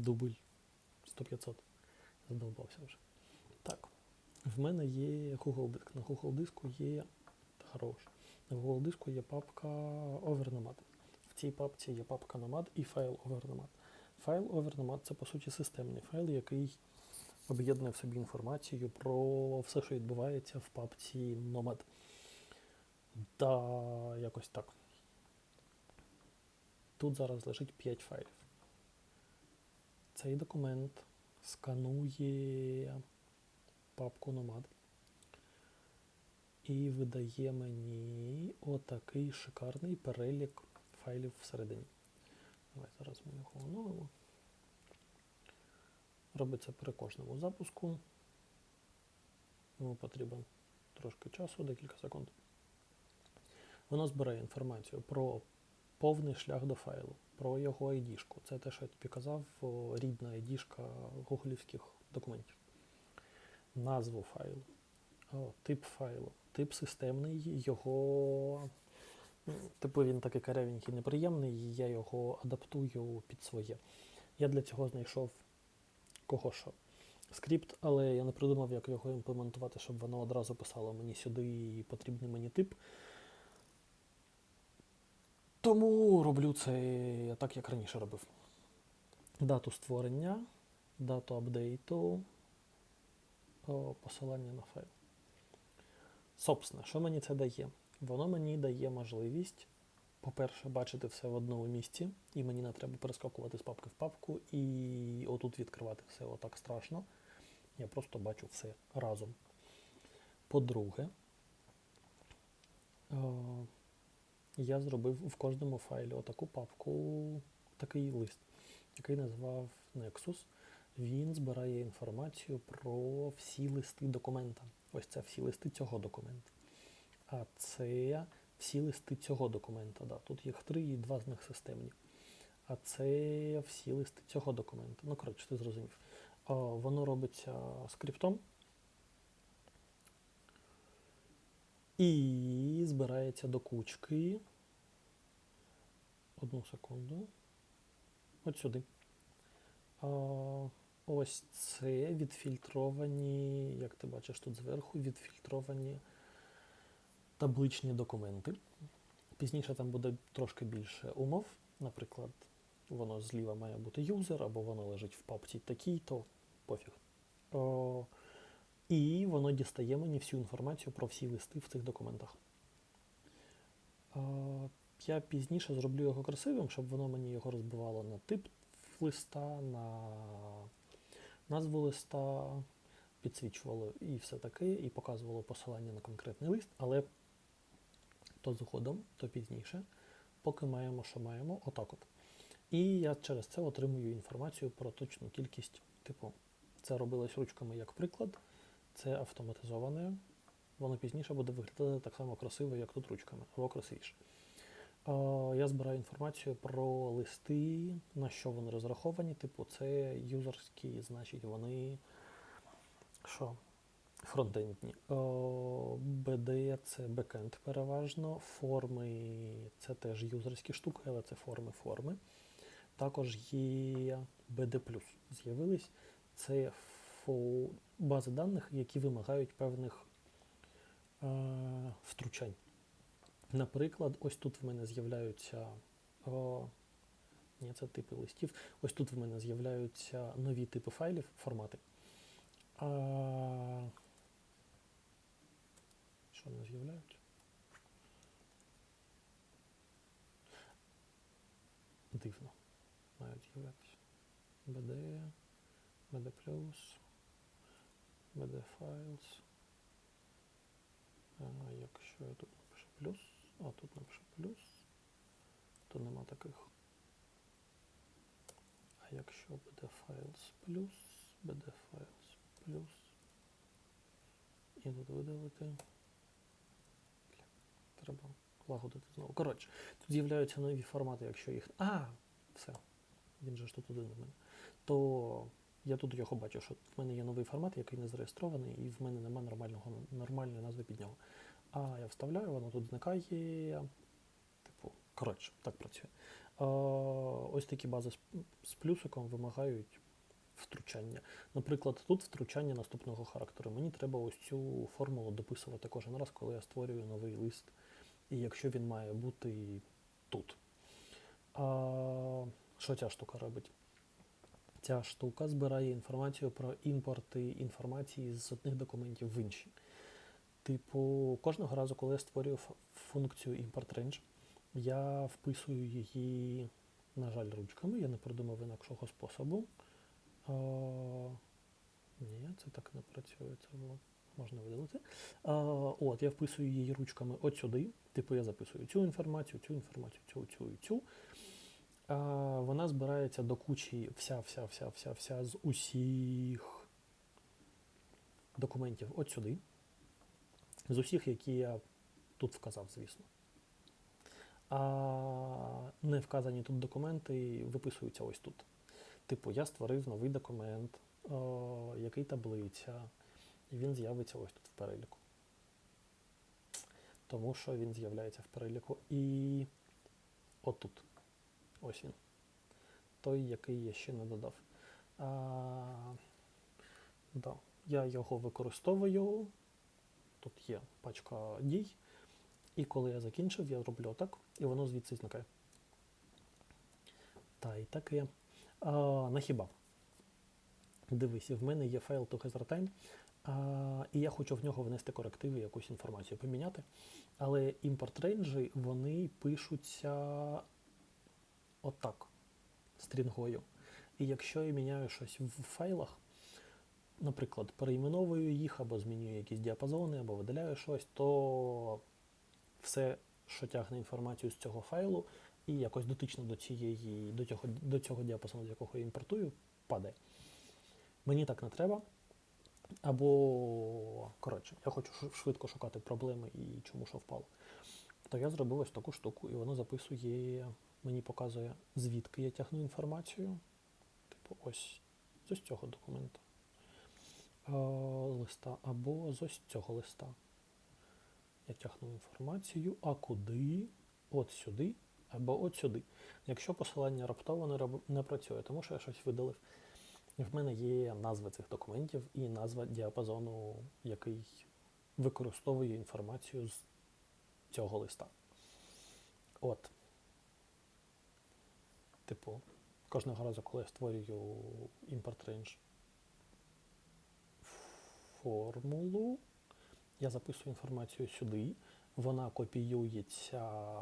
Дубль 100-500. Задовбався вже. Так. В мене є Google диск. На Google диску є. Хорош. На Google диску є папка OverNomad. В цій папці є папка Nomad і файл OverNomad. Файл OverNomad це по суті системний файл, який об'єднує в собі інформацію про все, що відбувається в папці Nomad. Та якось так. Тут зараз лежить 5 файлів. Цей документ сканує папку Nomad і видає мені отакий шикарний перелік файлів всередині. Давай зараз ми його оновимо. Робиться при кожному запуску. Йому потрібен трошки часу, декілька секунд. Воно збирає інформацію про повний шлях до файлу, про його ID. -шку. Це те, що я тобі казав, рідна ID гуглівських документів. Назву файлу, о, тип файлу, тип системний, його. Типу він такий карявенький, неприємний, і я його адаптую під своє. Я для цього знайшов кого що. Скрипт, але я не придумав, як його імплементувати, щоб воно одразу писало мені сюди потрібний мені тип. Тому роблю це так, як раніше робив. Дату створення, дату апдейту, посилання на файл. Собственно, що мені це дає? Воно мені дає можливість, по-перше, бачити все в одному місці, і мені не треба перескакувати з папки в папку і отут відкривати все отак страшно. Я просто бачу все разом. По-друге, е, я зробив в кожному файлі отаку папку, такий лист, який назвав Nexus. Він збирає інформацію про всі листи документа. Ось це всі листи цього документа. А це всі листи цього документа. Да. Тут їх три і два з них системні. А це всі листи цього документа. Ну, коротше, ти зрозумів. Воно робиться скриптом. І збирається до кучки. Одну секунду. От сюди. Ось це відфільтровані, як ти бачиш тут зверху, відфільтровані табличні документи. Пізніше там буде трошки більше умов. Наприклад, воно зліва має бути юзер, або воно лежить в папці такій, то пофіг. І воно дістає мені всю інформацію про всі листи в цих документах. Я пізніше зроблю його красивим, щоб воно мені його розбивало на тип листа, на назву листа, підсвічувало і все таке, і показувало посилання на конкретний лист, але то згодом, то пізніше, поки маємо, що маємо, отак от. І я через це отримую інформацію про точну кількість, типу, це робилось ручками як приклад, це автоматизоване. Воно пізніше буде виглядати так само красиво, як тут ручками, або красивіше. Я збираю інформацію про листи, на що вони розраховані. Типу, це юзерські, значить, вони що? Фронтендні. BD це бекенд переважно. Форми це теж юзерські штуки, але це форми форми. Також є BD+. З'явились. Це фо- бази даних, які вимагають певних е, втручань. Наприклад, ось тут в мене з'являються. О, ні, це типи листів. Ось тут в мене з'являються нові типи файлів, формати. А, що не з'являються? Дивно. Мають з'являтися. BD, BD+, BD Files. А якщо я тут напишу плюс, а тут напишу плюс, то нема таких. А якщо буде files плюс, буде files плюс. І тут видалити. Треба лагодити знову. Коротше, тут з'являються нові формати, якщо їх. А, все. Він же ж тут один у мене. То я тут його бачу, що в мене є новий формат, який не зареєстрований, і в мене немає нормального, нормальної назви під нього. А я вставляю, воно тут зникає. Типу, коротше, так працює. Ось такі бази з плюсиком вимагають втручання. Наприклад, тут втручання наступного характеру. Мені треба ось цю формулу дописувати кожен раз, коли я створюю новий лист. І якщо він має бути тут. А, що ця штука робить? Ця штука збирає інформацію про імпорти інформації з одних документів в інші. Типу, кожного разу, коли я створюю функцію import range, я вписую її, на жаль, ручками, я не придумав інакшого способу. А, ні, це так не працює, це було можна видалити. А, от, я вписую її ручками от сюди. Типу, я записую цю інформацію, цю інформацію, цю, цю і цю. Вона збирається до кучі вся, вся, вся, вся, вся з усіх документів от сюди. З усіх, які я тут вказав, звісно. А не вказані тут документи виписуються ось тут. Типу, я створив новий документ, о, який таблиця, і він з'явиться ось тут в переліку. Тому що він з'являється в переліку і отут. Ось він. Той, який я ще не додав. А, да. Я його використовую. Тут є пачка дій. І коли я закінчив, я роблю отак, і воно звідси зникає. Та і таке. А, на хіба. Дивись, в мене є файл together а, і я хочу в нього внести корективи, якусь інформацію поміняти. Але імпорт рейнджі, вони пишуться отак, стрінгою. І якщо я міняю щось в файлах, наприклад, перейменовую їх або змінюю якісь діапазони, або видаляю щось, то все, що тягне інформацію з цього файлу, і якось дотично до цієї, до цього, до цього діапазону, з якого я імпортую, падає. Мені так не треба. Або, коротше, я хочу швидко шукати проблеми і чому що впало. То я зробив ось таку штуку, і воно записує, мені показує, звідки я тягну інформацію. Типу, ось з ось цього документу. Е, листа, або з ось цього листа. Я тягну інформацію, а куди? От сюди, або от сюди. Якщо посилання раптово не, роб- не працює, тому що я щось видалив. В мене є назви цих документів і назва діапазону, який використовує інформацію з цього листа. От. Типу, кожного разу, коли я створюю import range формулу, я записую інформацію сюди, вона копіюється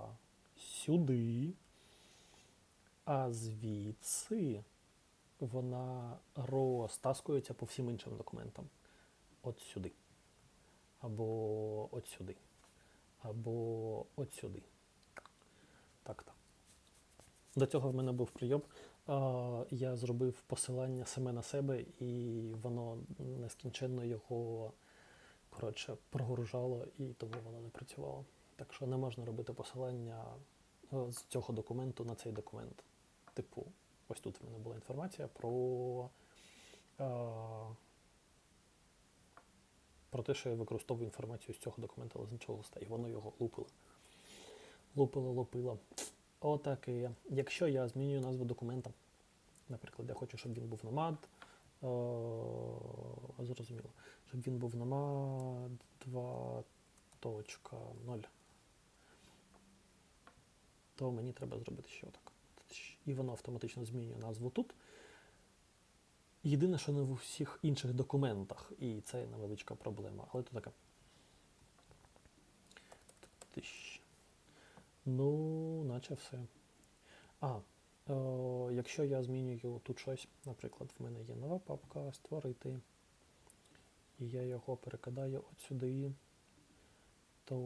сюди, а звідси вона розтаскується по всім іншим документам. От сюди. Або от сюди. Або от сюди. Так так. До цього в мене був прийом. Я зробив посилання саме на себе, і воно нескінченно його коротше, прогружало, і тому воно не працювало. Так що не можна робити посилання е, з цього документу на цей документ. Типу, ось тут в мене була інформація про, е, про те, що я використовую інформацію з цього документа, але з іншого листа, і воно його лупило. Лупило, лупило. Отаке. Якщо я змінюю назву документа, наприклад, я хочу, щоб він був nomad, е, зрозуміло, щоб він був nomad 2.0, то мені треба зробити ще отак. І воно автоматично змінює назву тут. Єдине, що не в усіх інших документах, і це невеличка проблема, але то таке. Ну, наче все. А, о, якщо я змінюю тут щось, наприклад, в мене є нова папка створити, і я його перекидаю от сюди, то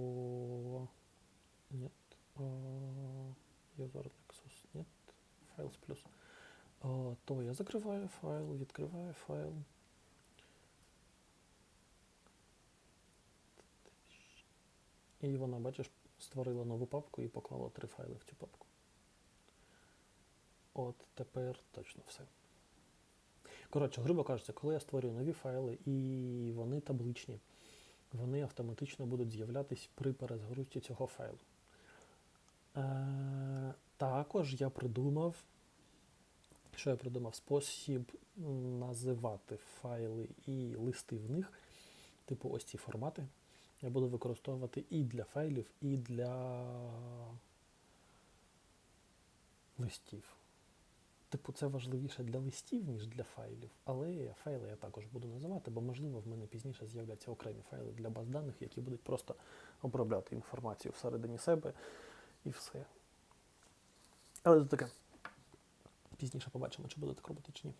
о, user Nexus, нет, files плюс. О, то я закриваю файл, відкриваю файл. І вона, бачиш, створила нову папку і поклала три файли в цю папку. От тепер точно все. Коротше, грубо кажучи, коли я створюю нові файли і вони табличні, вони автоматично будуть з'являтись при перезагрузці цього файлу. Е, Також я придумав, що я придумав спосіб називати файли і листи в них, типу ось ці формати. Я буду використовувати і для файлів, і для листів. Типу, це важливіше для листів, ніж для файлів. Але файли я також буду називати, бо, можливо, в мене пізніше з'являться окремі файли для баз даних, які будуть просто обробляти інформацію всередині себе і все. Але це таке. Пізніше побачимо, чи буде так робити чи ні.